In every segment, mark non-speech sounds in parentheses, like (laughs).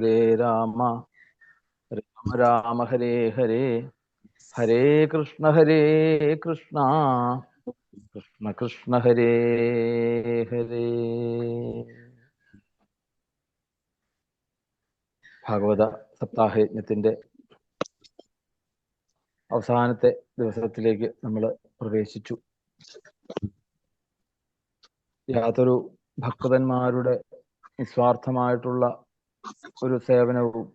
ഹരേ രാമ രാമ രാമ ഹരേ ഹരേ. ഹരേ കൃഷ്ണ ഹരേ കൃഷ്ണ. കൃഷ്ണ കൃഷ്ണ ഹരേ ഹരേ. ഭാഗവത സപ്താഹയജ്ഞത്തിന്റെ അവസാനത്തെ ദിവസത്തിലേക്ക് നമ്മൾ പ്രവേശിച്ചു. യാതൊരു ഭക്തന്മാരുടെ നിസ്വാർത്ഥമായിട്ടുള്ള ഒരു സേവനവും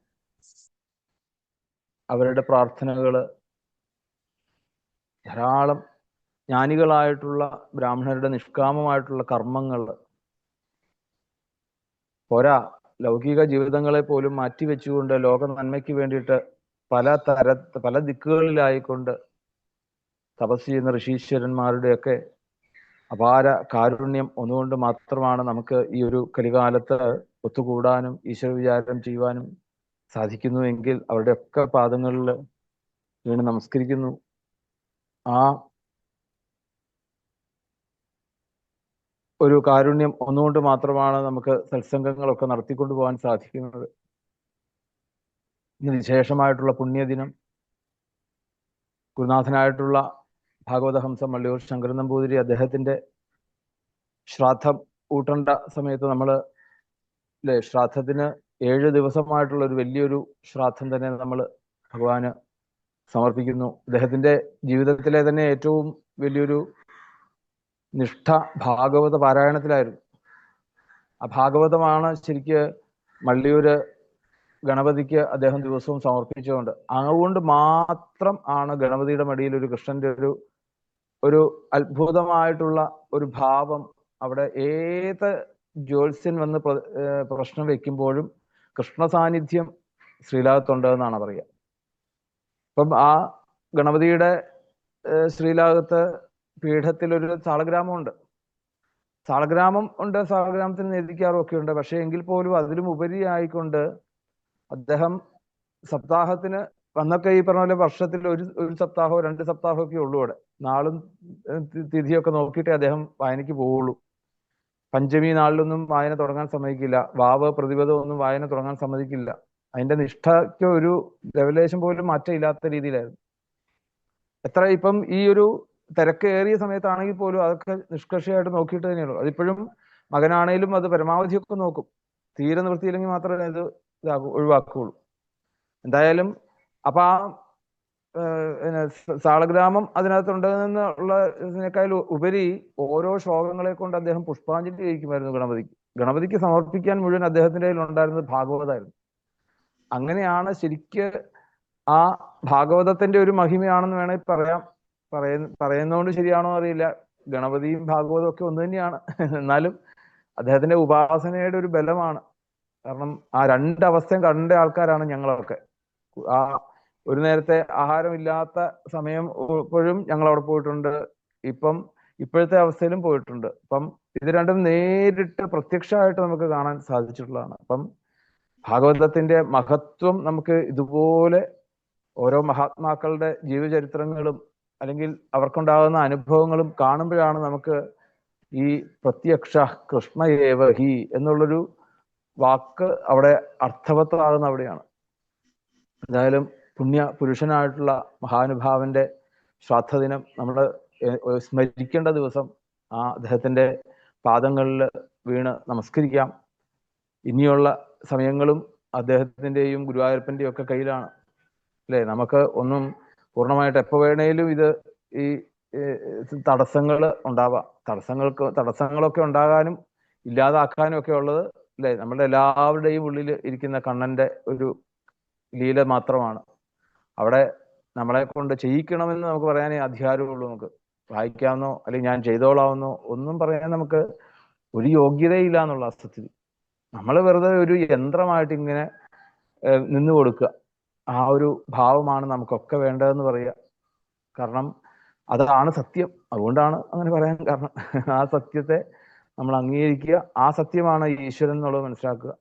അവരുടെ പ്രാർത്ഥനകൾ ധാരാളം ജ്ഞാനികളായിട്ടുള്ള ബ്രാഹ്മണരുടെ നിഷ്കാമമായിട്ടുള്ള കർമ്മങ്ങൾ പോരാ. ലൗകിക ജീവിതങ്ങളെ പോലും മാറ്റിവെച്ചുകൊണ്ട് ലോക നന്മയ്ക്ക് വേണ്ടിയിട്ട് പല തര പല ദിക്കുകളിലായിക്കൊണ്ട് തപസ് ചെയ്യുന്ന ഋഷീശ്വരന്മാരുടെയൊക്കെ അപാര കാരുണ്യം ഒന്നുകൊണ്ട് മാത്രമാണ് നമുക്ക് ഈ ഒരു കലികാലത്ത് ഒത്തുകൂടാനും ഈശ്വര വിചാരം ചെയ്യുവാനും സാധിക്കുന്നു എങ്കിൽ അവരുടെയൊക്കെ പാദങ്ങളിൽ വീണ് നമസ്കരിക്കുന്നു. ആ ഒരു കാരുണ്യം ഒന്നുകൊണ്ട് മാത്രമാണ് നമുക്ക് സത്സംഗങ്ങളൊക്കെ നടത്തിക്കൊണ്ടു പോകാൻ സാധിക്കുന്നത്. വിശേഷമായിട്ടുള്ള പുണ്യദിനം. ഗുരുനാഥനായിട്ടുള്ള ഭാഗവതഹംസം മള്ളിയൂർ ശങ്കരൻ നമ്പൂതിരി അദ്ദേഹത്തിന്റെ ശ്രാദ്ധം ഊട്ടേണ്ട സമയത്ത് നമ്മൾ അല്ലെ ശ്രാദ്ധത്തിന് ഏഴ് ദിവസമായിട്ടുള്ള ഒരു വലിയൊരു ശ്രാദ്ധം തന്നെ നമ്മൾ ഭഗവാന് സമർപ്പിക്കുന്നു. അദ്ദേഹത്തിന്റെ ജീവിതത്തിലെ തന്നെ ഏറ്റവും വലിയൊരു നിഷ്ഠ ഭാഗവത പാരായണത്തിലായിരുന്നു. ആ ഭാഗവതമാണ് ശരിക്ക് മള്ളിയൂര് ഗണപതിക്ക് അദ്ദേഹം ദിവസവും സമർപ്പിച്ചുകൊണ്ട് അതുകൊണ്ട് മാത്രം ആണ് ഗണപതിയുടെ മടിയിൽ ഒരു കൃഷ്ണന്റെ ഒരു ഒരു അത്ഭുതമായിട്ടുള്ള ഒരു ഭാവം അവിടെ ഏത് ജ്യോത്സ്യൻ വന്ന് പ്രശ്നം വെക്കുമ്പോഴും കൃഷ്ണ സാന്നിധ്യം ശ്രീലാകത്തുണ്ടെന്നാണ് പറയുക. അപ്പം ആ ഗണപതിയുടെ ശ്രീലാകത്ത് പീഠത്തിൽ ഒരു താളഗ്രാമമുണ്ട് താളഗ്രാമം ഉണ്ട് താളഗ്രാമത്തിന് നെതിക്കാറും ഒക്കെ ഉണ്ട് പക്ഷേ എങ്കിൽ പോലും അതിലും ഉപരിയായിക്കൊണ്ട് അദ്ദേഹം സപ്താഹത്തിന് വന്നൊക്കെ ഈ പറഞ്ഞ പോലെ വർഷത്തിൽ ഒരു ഒരു സപ്താഹമോ രണ്ട് സപ്താഹമോ ഒക്കെ ഉള്ളൂ അവിടെ. നാളും തിഥിയൊക്കെ നോക്കിയിട്ടേ അദ്ദേഹം വായനയ്ക്ക് പോവുള്ളൂ. പഞ്ചമി നാളിലൊന്നും വായന തുടങ്ങാൻ സമ്മതിക്കില്ല. വാവ് പ്രതിപദം ഒന്നും വായന തുടങ്ങാൻ സമ്മതിക്കില്ല. അതിന്റെ നിഷ്ഠയ്ക്ക് ഒരു ലെവലേഷൻ പോലും മാറ്റമില്ലാത്ത രീതിയിലായിരുന്നു. എത്ര ഇപ്പം ഈ ഒരു തിരക്കേറിയ സമയത്താണെങ്കിൽ പോലും അതൊക്കെ നിഷ്കർഷയായിട്ട് നോക്കിയിട്ട് തന്നെയുള്ളൂ അതിപ്പോഴും മകനാണേലും അത് പരമാവധിയൊക്കെ നോക്കും. തീരെ നിവൃത്തിയില്ലെങ്കിൽ മാത്രമേ ഇത് ഇതാക്കൂ ഒഴിവാക്കുകയുള്ളൂ. എന്തായാലും അപ്പൊ ആ സാളഗ്രാമം അതിനകത്തുണ്ടെന്നുള്ള ഉപരി ഓരോ ശ്ലോകങ്ങളെ കൊണ്ട് അദ്ദേഹം പുഷ്പാഞ്ജലി കഴിക്കുമായിരുന്നു ഗണപതിക്ക്. ഗണപതിക്ക് സമർപ്പിക്കാൻ മുഴുവൻ അദ്ദേഹത്തിന്റെ കയ്യിൽ ഉണ്ടായിരുന്നത് ഭാഗവതമായിരുന്നു അങ്ങനെയാണ് ശരിക്ക് ആ ഭാഗവതത്തിന്റെ ഒരു മഹിമയാണെന്ന് വേണമെങ്കിൽ പറയാം. പറയ പറയുന്നതുകൊണ്ട് ശരിയാണോ അറിയില്ല. ഗണപതിയും ഭാഗവതവും ഒക്കെ ഒന്ന് തന്നെയാണ്. എന്നാലും അദ്ദേഹത്തിന്റെ ഉപാസനയുടെ ഒരു ബലമാണ്. കാരണം ആ രണ്ടവസ്ഥയും കണ്ട ആൾക്കാരാണ് ഞങ്ങളൊക്കെ. ആ ഒരു നേരത്തെ ആഹാരമില്ലാത്ത സമയം ഇപ്പോഴും ഞങ്ങൾ അവിടെ പോയിട്ടുണ്ട്. ഇപ്പം ഇപ്പോഴത്തെ അവസ്ഥയിലും പോയിട്ടുണ്ട്. അപ്പം ഇത് രണ്ടും നേരിട്ട് പ്രത്യക്ഷമായിട്ട് നമുക്ക് കാണാൻ സാധിച്ചിട്ടുള്ളതാണ്. അപ്പം ഭാഗവതത്തിന്റെ മഹത്വം നമുക്ക് ഇതുപോലെ ഓരോ മഹാത്മാക്കളുടെ ജീവചരിത്രങ്ങളും അല്ലെങ്കിൽ അവർക്കുണ്ടാകുന്ന അനുഭവങ്ങളും കാണുമ്പോഴാണ് നമുക്ക് ഈ പ്രത്യക്ഷ കൃഷ്ണയേവ ഹി എന്നുള്ളൊരു വാക്ക് അവിടെ അർത്ഥവത്താകുന്ന അവിടെയാണ്. എന്തായാലും പുണ്യ പുരുഷനായിട്ടുള്ള മഹാനുഭാവന്റെ ശ്രാദ്ധദിനം നമ്മൾ സ്മരിക്കേണ്ട ദിവസം ആ അദ്ദേഹത്തിന്റെ പാദങ്ങളിൽ വീണ് നമസ്കരിക്കാം. ഇനിയുള്ള സമയങ്ങളും അദ്ദേഹത്തിന്റെയും ഗുരുവായൂരപ്പന്റെയും ഒക്കെ കയ്യിലാണ്. അല്ലെ? നമുക്ക് ഒന്നും പൂർണമായിട്ട് എപ്പോൾ വേണേലും ഇത് ഈ തടസ്സങ്ങൾ ഉണ്ടാവാം. തടസ്സങ്ങൾക്ക് തടസ്സങ്ങളൊക്കെ ഉണ്ടാകാനും ഇല്ലാതാക്കാനും ഒക്കെ ഉള്ളത് അല്ലെ? നമ്മുടെ എല്ലാവരുടെയും ഉള്ളിൽ ഇരിക്കുന്ന കണ്ണന്റെ ഒരു ലീല മാത്രമാണ്. അവിടെ നമ്മളെ കൊണ്ട് ചെയ്യിക്കണമെന്ന് നമുക്ക് പറയാനേ അധികാരമുള്ളൂ നമുക്ക്. വായിക്കാവുന്നോ അല്ലെങ്കിൽ ഞാൻ ചെയ്തോളാമെന്നോ ഒന്നും പറയാൻ നമുക്ക് ഒരു യോഗ്യതയില്ല എന്നുള്ള സത്യത്തിൽ നമ്മൾ വെറുതെ ഒരു യന്ത്രമായിട്ട് ഇങ്ങനെ നിന്നു കൊടുക്കുക. ആ ഒരു ഭാവമാണ് നമുക്കൊക്കെ വേണ്ടതെന്ന് പറയുക. കാരണം അതാണ് സത്യം. അതുകൊണ്ടാണ് അങ്ങനെ പറയാൻ കാരണം. ആ സത്യത്തെ നമ്മൾ അംഗീകരിക്കുക. ആ സത്യമാണ് ഈശ്വരൻ എന്നുള്ളത് മനസ്സിലാക്കുക.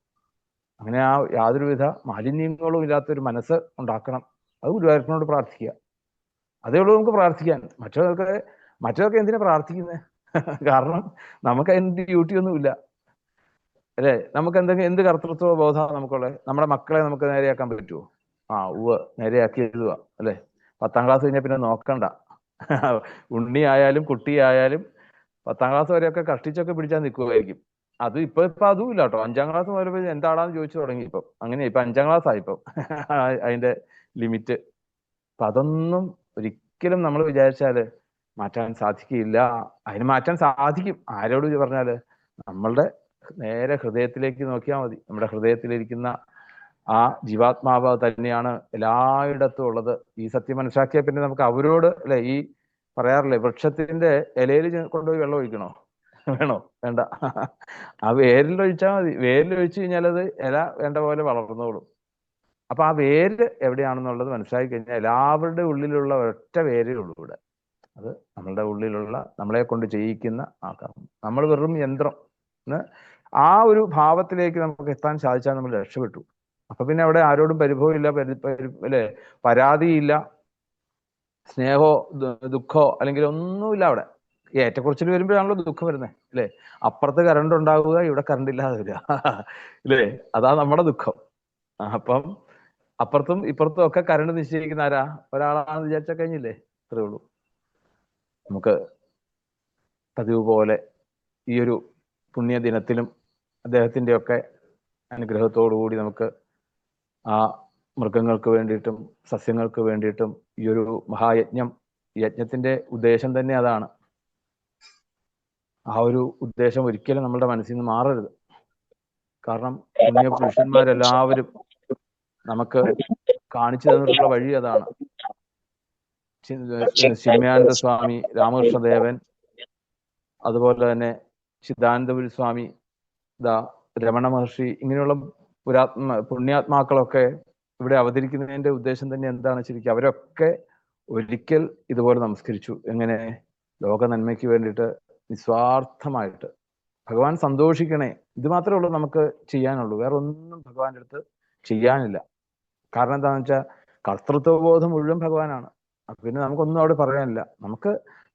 അങ്ങനെ ആ യാതൊരുവിധ മാലിന്യങ്ങളും ഇല്ലാത്തൊരു മനസ്സ് ഉണ്ടാക്കണം. അത് ഗുരുവായൂരപ്പനോട് പ്രാർത്ഥിക്കുക. അതേ ഉള്ളൂ നമുക്ക് പ്രാർത്ഥിക്കാൻ. മറ്റൊക്കെ മറ്റൊക്കെ എന്തിനാ പ്രാർത്ഥിക്കുന്നത് (laughs) കാരണം നമുക്ക് അതിന്റെ ഡ്യൂട്ടി ഒന്നുമില്ല. അല്ലേ? നമുക്ക് എന്തെങ്കിലും എന്ത് കർത്തൃത്വ ബോധമാണ് നമുക്കുള്ളത്? നമ്മുടെ മക്കളെ നമുക്ക് നേരെയാക്കാൻ പറ്റുമോ ആ ഉവ്വ്. നേരെയാക്കി എഴുതുക. അല്ലേ? പത്താം ക്ലാസ് കഴിഞ്ഞാൽ പിന്നെ നോക്കണ്ട. (laughs) ഉണ്ണി ആയാലും കുട്ടി ആയാലും പത്താം ക്ലാസ് വരെയൊക്കെ കഷ്ടിച്ചൊക്കെ പിടിച്ചാൽ നിൽക്കുമായിരിക്കും അത് ഇപ്പൊ ഇപ്പൊ അതും ഇല്ല കേട്ടോ അഞ്ചാം ക്ലാസ് മുതൽ എന്താടാന്ന് ചോദിച്ചു തുടങ്ങി ഇപ്പം. അങ്ങനെ ഇപ്പൊ അഞ്ചാം ക്ലാസ് ആയി ഇപ്പം. (laughs) അതിന്റെ ലിമിറ്റ് അപ്പൊ അതൊന്നും ഒരിക്കലും നമ്മൾ വിചാരിച്ചാൽ മാറ്റാൻ സാധിക്കില്ല. അതിന് മാറ്റാൻ സാധിക്കും. ആരോട് പറഞ്ഞാൽ നമ്മളുടെ നേരെ ഹൃദയത്തിലേക്ക് നോക്കിയാൽ മതി. നമ്മുടെ ഹൃദയത്തിലിരിക്കുന്ന ആ ജീവാത്മാവ് തന്നെയാണ് എല്ലായിടത്തും ഉള്ളത്. ഈ സത്യം മനസ്സിലാക്കിയാൽ പിന്നെ നമുക്ക് അവരോട് അല്ലെ ഈ പറയാറില്ലേ വൃക്ഷത്തിന്റെ ഇലയിൽ കൊണ്ടുപോയി വെള്ളം ഒഴിക്കണോ? വേണോ? വേണ്ട. ആ വേരിൽ ഒഴിച്ചാൽ മതി. വേരിൽ ഒഴിച്ചു കഴിഞ്ഞാൽ അത് ഇല വേണ്ട പോലെ വളർന്നോളും. അപ്പൊ ആ വേര് എവിടെയാണെന്നുള്ളത് മനസ്സിലാക്കി കഴിഞ്ഞാൽ എല്ലാവരുടെ ഉള്ളിലുള്ള ഒറ്റ വേരേ ഉള്ളൂ ഇവിടെ. അത് നമ്മളുടെ ഉള്ളിലുള്ള നമ്മളെ കൊണ്ട് ചെയ്യിക്കുന്ന ആ കർമ്മം നമ്മൾ വെറും യന്ത്രം. ആ ഒരു ഭാവത്തിലേക്ക് നമുക്ക് എത്താൻ സാധിച്ചാൽ നമ്മൾ രക്ഷപ്പെട്ടു. അപ്പൊ പിന്നെ അവിടെ ആരോടും പരിഭവമില്ല പരി അല്ലെ? പരാതിയില്ല സ്നേഹോ ദുഃഖോ അല്ലെങ്കിൽ ഒന്നുമില്ല അവിടെ. ഏറ്റക്കുറച്ചിൽ വരുമ്പോഴാണല്ലോ ദുഃഖം വരുന്നത് അല്ലേ? അപ്പുറത്ത് കറണ്ട് ഉണ്ടാവുക ഇവിടെ കറണ്ട് ഇല്ലാതെ വരിക അല്ലേ? അതാ നമ്മുടെ ദുഃഖം. അപ്പം അപ്പുറത്തും ഇപ്പുറത്തും ഒക്കെ കറണ്ട് നിശ്ചയിക്കുന്ന ആരാ? ഒരാളാണെന്ന് വിചാരിച്ചാൽ കഴിഞ്ഞില്ലേ? അത്രേ ഉള്ളൂ. നമുക്ക് പതിവ് പോലെ ഈ ഒരു പുണ്യ ദിനത്തിലും അദ്ദേഹത്തിന്റെ ഒക്കെ അനുഗ്രഹത്തോടു കൂടി നമുക്ക് ആ മൃഗങ്ങൾക്ക് വേണ്ടിയിട്ടും സസ്യങ്ങൾക്ക് വേണ്ടിയിട്ടും ഈ ഒരു മഹായജ്ഞം യജ്ഞത്തിന്റെ ഉദ്ദേശം തന്നെ അതാണ്. ആ ഒരു ഉദ്ദേശം ഒരിക്കലും നമ്മുടെ മനസ്സിൽ നിന്ന് മാറരുത്. കാരണം പുരുഷന്മാരെല്ലാവരും നമുക്ക് കാണിച്ചു തന്നിട്ടുള്ള വഴി അതാണ്. ചിന്മയാനന്ദ സ്വാമി രാമകൃഷ്ണദേവൻ അതുപോലെ തന്നെ സിദ്ധാനന്ദപുരി സ്വാമി ദാ രമണ മഹർഷി ഇങ്ങനെയുള്ള പുരാത്മ പുണ്യാത്മാക്കളൊക്കെ ഇവിടെ അവതരിക്കുന്നതിന്റെ ഉദ്ദേശം തന്നെ എന്താണ് ശരിക്കും? അവരൊക്കെ ഒരിക്കൽ ഇതുപോലെ നമസ്കരിച്ചു. എങ്ങനെ? ലോക നന്മയ്ക്ക് വേണ്ടിയിട്ട് നിസ്വാർത്ഥമായിട്ട്. ഭഗവാൻ സന്തോഷിക്കണേ. ഇത് മാത്രമേ ഉള്ളൂ നമുക്ക് ചെയ്യാനുള്ളൂ. വേറെ ഒന്നും ഭഗവാന്റെ അടുത്ത് ചെയ്യാനില്ല. കാരണം എന്താണെന്ന് വെച്ചാൽ കർത്തൃത്വബോധം മുഴുവൻ ഭഗവാനാണ്. പിന്നെ നമുക്കൊന്നും അവിടെ പറയാനില്ല. നമുക്ക്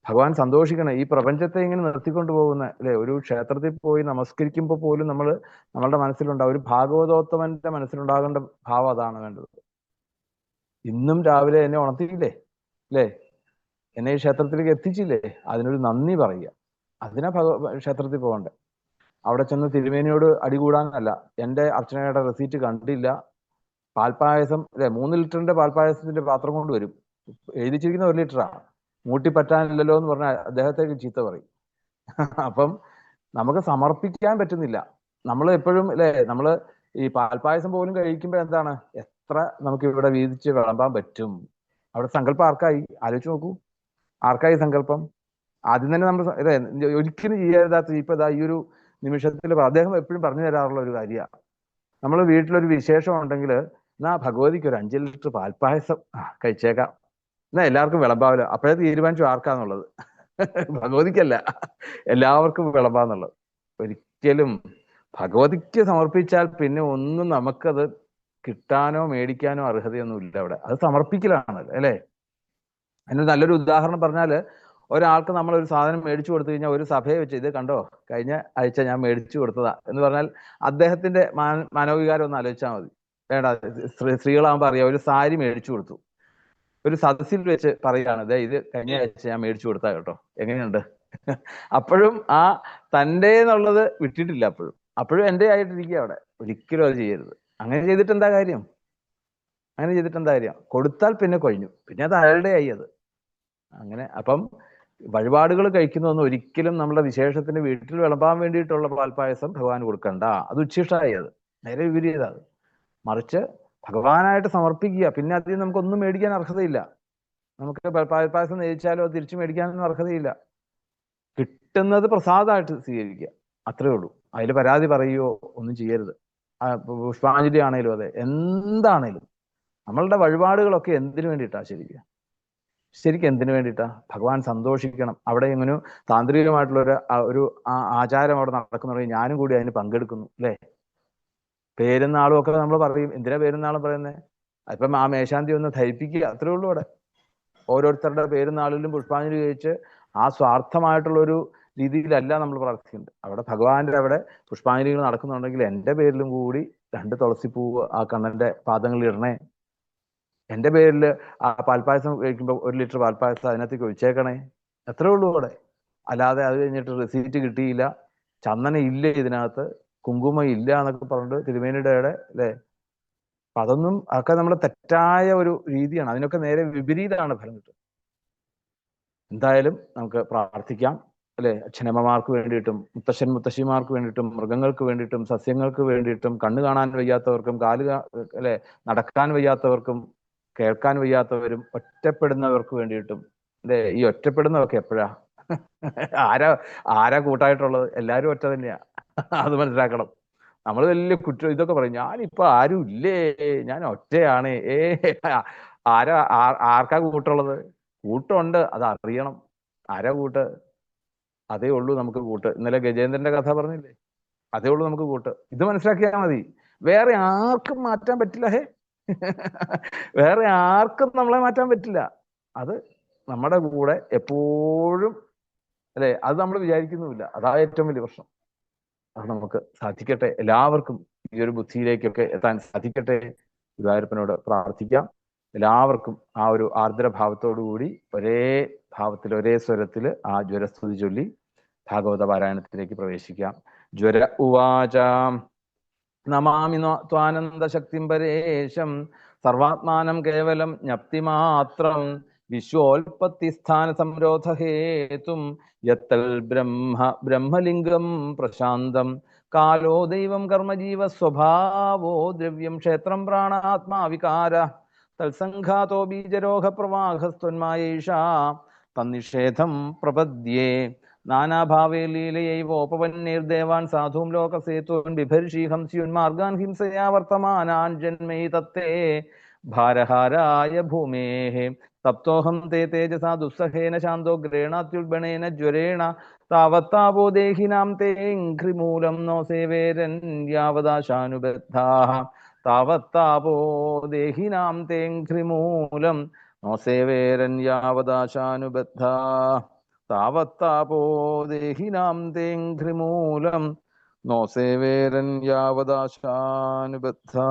ഭഗവാൻ സന്തോഷിക്കണേ. ഈ പ്രപഞ്ചത്തെ ഇങ്ങനെ നിർത്തിക്കൊണ്ട് പോകുന്ന അല്ലെ? ഒരു ക്ഷേത്രത്തിൽ പോയി നമസ്കരിക്കുമ്പോൾ പോലും നമ്മൾ നമ്മളുടെ മനസ്സിലുണ്ടാവും ഒരു ഭാഗവതോത്തമന്റെ മനസ്സിലുണ്ടാകേണ്ട ഭാവം അതാണ് വേണ്ടത്. ഇന്നും രാവിലെ എന്നെ ഉണർത്തിയില്ലേ? അല്ലേ? എന്നെ ഈ ക്ഷേത്രത്തിലേക്ക് എത്തിച്ചില്ലേ? അതിനൊരു നന്ദി പറയുക. അതിനാ ഭഗ ക്ഷേത്രത്തിൽ പോകണ്ടേ. അവിടെ ചെന്ന് തിരുമേനിയോട് അടികൂടാനല്ല എന്റെ അർച്ചനയുടെ റെസീറ്റ് കണ്ടില്ല. പാൽപ്പായസം അല്ലെ മൂന്ന് ലിറ്ററിന്റെ പാൽപ്പായസത്തിന്റെ പാത്രം കൊണ്ട് വരും. എഴുതിച്ചിരിക്കുന്ന ഒരു ലിറ്ററാ. മൂട്ടി പറ്റാനില്ലല്ലോ എന്ന് പറഞ്ഞാൽ അദ്ദേഹത്തേക്ക് ചീത്ത പറയും. അപ്പം നമുക്ക് സമർപ്പിക്കാൻ പറ്റുന്നില്ല. നമ്മൾ എപ്പോഴും അല്ലേ നമ്മൾ ഈ പാൽപ്പായസം പോലും കഴിക്കുമ്പോൾ എന്താണ്? എത്ര നമുക്ക് ഇവിടെ വീതിച്ച് വിളമ്പാൻ പറ്റും? അവിടെ സങ്കല്പം ആർക്കായി? ആലോചിച്ച് നോക്കൂ. ആർക്കായി സങ്കല്പം? ആദ്യം തന്നെ നമ്മൾ ഒരിക്കലും ചെയ്യരുതാത്ത ഇപ്പൊ ഇതാ ഈ ഒരു നിമിഷത്തിൽ അദ്ദേഹം എപ്പോഴും പറഞ്ഞു തരാറുള്ള ഒരു കാര്യമാണ് നമ്മൾ വീട്ടിലൊരു വിശേഷം ഉണ്ടെങ്കിൽ എന്നാ ഭഗവതിക്ക് ഒരു അഞ്ച് ലിറ്റർ പാൽപ്പായസം കഴിച്ചേക്കാം. എന്നാ എല്ലാവർക്കും വിളമ്പാവില്ല അപ്പോഴേ തീരുമാനിച്ചു ആർക്കാന്നുള്ളത്. ഭഗവതിക്കല്ല എല്ലാവർക്കും വിളമ്പാന്നുള്ളത്. ഒരിക്കലും ഭഗവതിക്ക് സമർപ്പിച്ചാൽ പിന്നെ ഒന്നും നമുക്കത് കിട്ടാനോ മേടിക്കാനോ അർഹതയൊന്നും ഇല്ല അവിടെ. അത് സമർപ്പിക്കലാണ് അല്ലേ? അതിന് നല്ലൊരു ഉദാഹരണം പറഞ്ഞാൽ ഒരാൾക്ക് നമ്മൾ ഒരു സാധനം മേടിച്ചു കൊടുത്തു കഴിഞ്ഞാൽ ഒരു സഭയെ വെച്ച് ഇത് കണ്ടോ? കഴിഞ്ഞ ആഴ്ച ഞാൻ മേടിച്ചു കൊടുത്തതാ. എന്ന് പറഞ്ഞാൽ അദ്ദേഹത്തിന്റെ മാന മനോവികാരം ഒന്ന് ആലോചിച്ചാൽ മതി. വേണ്ട സ്ത്രീ സ്ത്രീകളാകുമ്പോൾ അറിയാം ഒരു സാരി മേടിച്ചു കൊടുത്തു. ഒരു സദസ്സിൽ വെച്ച് പറയുകയാണ് ദേ ഇത് കഴിഞ്ഞ ആഴ്ച ഞാൻ മേടിച്ചു കൊടുത്താ കേട്ടോ. എങ്ങനെയുണ്ട്? അപ്പോഴും ആ തന്റെ എന്നുള്ളത് വിട്ടിട്ടില്ല അപ്പോഴും. അപ്പോഴും എന്റെ ആയിട്ടിരിക്കുക അവിടെ. ഒരിക്കലും അത് ചെയ്യരുത്. അങ്ങനെ ചെയ്തിട്ട് എന്താ കാര്യം? അങ്ങനെ ചെയ്തിട്ട് എന്താ കാര്യം? കൊടുത്താൽ പിന്നെ കഴിഞ്ഞു. പിന്നെ അത് അയാളുടെ ആയി അത്. അങ്ങനെ അപ്പം വഴിപാടുകൾ കഴിക്കുന്നതൊന്നും ഒരിക്കലും നമ്മുടെ വിശേഷത്തിന് വീട്ടിൽ വിളമ്പാൻ വേണ്ടിയിട്ടുള്ള പാൽപ്പായസം ഭഗവാൻ കൊടുക്കണ്ട. അത് ഉച്ഛിഷ്ടായി അത്. നേരെ വിപരീത അത്. മറിച്ച് ഭഗവാനായിട്ട് സമർപ്പിക്കുക. പിന്നെ അതിൽ നമുക്കൊന്നും മേടിക്കാൻ അർഹതയില്ല. നമുക്ക് പാൽപ്പായസം നേരിച്ചാലോ തിരിച്ചു മേടിക്കാനൊന്നും അർഹതയില്ല. കിട്ടുന്നത് പ്രസാദമായിട്ട് സ്വീകരിക്കുക. അത്രേ ഉള്ളൂ. അതിൽ പരാതി പറയുകയോ ഒന്നും ചെയ്യരുത്. പുഷ്പാഞ്ജലി ആണേലും അതെ. എന്താണേലും. നമ്മളുടെ വഴിപാടുകളൊക്കെ എന്തിനു വേണ്ടിയിട്ടാ ശരിക്കും? ശരിക്കും എന്തിനു വേണ്ടിയിട്ടാ? ഭഗവാൻ സന്തോഷിക്കണം. അവിടെ ഇങ്ങനെ താന്ത്രികമായിട്ടുള്ള ഒരു ആചാരം അവിടെ നടക്കുന്നുണ്ടെങ്കിൽ ഞാനും കൂടി അതിന് പങ്കെടുക്കുന്നു അല്ലേ? പേരുന്നാളും ഒക്കെ നമ്മൾ പറയും. എന്തിനാ പേരുന്നാളും പറയുന്നത് അപ്പം ആ മേശാന്തി ഒന്ന് ധരിപ്പിക്കുക അത്രേ ഉള്ളൂ അവിടെ. ഓരോരുത്തരുടെ പേരുന്നാളിലും പുഷ്പാഞ്ജലി കഴിച്ച് ആ സ്വാർത്ഥമായിട്ടുള്ള ഒരു രീതിയിലല്ല നമ്മൾ പ്രാർത്ഥിക്കുന്നത്. അവിടെ ഭഗവാന്റെ അവിടെ പുഷ്പാഞ്ജലികൾ നടക്കുന്നുണ്ടെങ്കിൽ എന്റെ പേരിലും കൂടി രണ്ട് തുളസിപ്പൂവ് ആ കണ്ണന്റെ പാദങ്ങളിൽ ഇടണേ. എന്റെ പേരിൽ ആ പാൽപ്പായസം കഴിക്കുമ്പോൾ ഒരു ലിറ്റർ പാൽപ്പായസം അതിനകത്തേക്ക് ഒഴിച്ചേക്കണേ. എത്രേ ഉള്ളൂ അവിടെ. അല്ലാതെ അത് കഴിഞ്ഞിട്ട് റെസീറ്റ് കിട്ടിയില്ല. ചന്ദന ഇല്ല ഇതിനകത്ത്. കുങ്കുമ ഇല്ല എന്നൊക്കെ പറഞ്ഞിട്ട് തിരുമേനിയുടെ അല്ലേ അപ്പൊ അതൊന്നും ഒക്കെ നമ്മുടെ തെറ്റായ ഒരു രീതിയാണ്. അതിനൊക്കെ നേരെ വിപരീതമാണ് ഫലം കിട്ടുന്നത് എന്തായാലും നമുക്ക് പ്രാർത്ഥിക്കാം. അല്ലെ അച്ഛനമ്മമാർക്ക് വേണ്ടിയിട്ടും മുത്തശ്ശൻ മുത്തശ്ശിമാർക്ക് വേണ്ടിയിട്ടും മൃഗങ്ങൾക്ക് വേണ്ടിയിട്ടും സസ്യങ്ങൾക്ക് വേണ്ടിയിട്ടും കണ്ണു കാണാൻ വയ്യാത്തവർക്കും കാൽ അല്ലെ നടക്കാൻ വയ്യാത്തവർക്കും കേൾക്കാൻ വയ്യാത്തവരും ഒറ്റപ്പെടുന്നവർക്ക് വേണ്ടിയിട്ടും. അതെ ഈ ഒറ്റപ്പെടുന്നവർക്ക് എപ്പോഴാ? ആരാ ആരാ കൂട്ടായിട്ടുള്ളത്? എല്ലാരും ഒറ്റ തന്നെയാ. അത് മനസ്സിലാക്കണം. നമ്മൾ വലിയ കുറ്റം ഇതൊക്കെ പറയും ഞാനിപ്പോ ആരും ഇല്ലേ? ഞാൻ ഒറ്റയാണ്. ഏ ആരാ ആർക്കാ കൂട്ടുള്ളത്? കൂട്ടുണ്ട് അത് അറിയണം. ആരാ കൂട്ട്? അതേ ഉള്ളൂ നമുക്ക് കൂട്ട്. ഇന്നലെ ഗജേന്ദ്രന്റെ കഥ പറഞ്ഞില്ലേ? അതേ ഉള്ളൂ നമുക്ക് കൂട്ട്. ഇത് മനസ്സിലാക്കിയാൽ മതി. വേറെ ആർക്കും മാറ്റാൻ പറ്റില്ല ഹേ. (laughs) വേറെ ആർക്കും നമ്മളെ മാറ്റാൻ പറ്റില്ല. അത് നമ്മുടെ കൂടെ എപ്പോഴും അല്ലെ? അത് നമ്മൾ വിചാരിക്കുന്നുമില്ല. അതാ ഏറ്റവും വലിയ പ്രശ്നം. അത് നമുക്ക് സാധിക്കട്ടെ. എല്ലാവർക്കും ഈ ഒരു ബുദ്ധിയിലേക്കൊക്കെ എത്താൻ സാധിക്കട്ടെ. ഗുരുവായൂരപ്പനോട് പ്രാർത്ഥിക്കാം. എല്ലാവർക്കും ആ ഒരു ആർദ്രഭാവത്തോടുകൂടി ഒരേ ഭാവത്തിൽ ഒരേ സ്വരത്തിൽ ആ ജ്വരസ്തുതി ചൊല്ലി ഭാഗവത പാരായണത്തിലേക്ക് പ്രവേശിക്കാം. ജ്വര ഉവാച. നമാമി ത്വാനന്ദ ശക്തിം പരേശം. സർവാത്മാനം കേവലം വിശ്വോൽപത്തി വിശ്വോൽപത്തിസ്ഥാന സംരോധഹേതും യത്തൽ ബ്രഹ്മ ബ്രഹ്മലിംഗം പ്രശാന്തം. കാലോ ദൈവം കർമ്മജീവ സ്വഭാവോ ദ്രവ്യം ക്ഷേത്രം പ്രാണാത്മാവികാര തത്സംഘാതോ ബീജരോഗ പ്രവാഹസ്ത്വന്മായേഷ തന്നിഷേധം പ്രപദ്യേ. നാനാഭാവേ ലീലയൈവോപവന്നീർദേവാൻ സാധൂം ലോകസേത്വൻ ബിഭർഷി ഹംസ്യുന്മാർഗാൻ ഹിംസയാ വർത്തമാനാൻ ജന്മൈ തത്തേ ഭാരഹാരായ ഭൂമേഃ. തപ്തോഹം തേ തേജസാ ദുസ്സഹേന ശാന്തോ ഗ്രേണാത്യുൽബണേന ജ്വരേണ താവത്താവോ ദേഹിനാം തേഘ്രിമൂലം നോ സേവേരൻ യാവദാശാനുബദ്ധാ. താവത്താവോ ദേഹിനാം തേഘ്രിമൂലം നോ സേവേരൻ യാവദാശാനുബദ്ധാ. താവത്താപോ ദേഹിനാം തേഘ്രിമൂലം നോ സേവേരൻ യാവദാശാനുബദ്ധാ.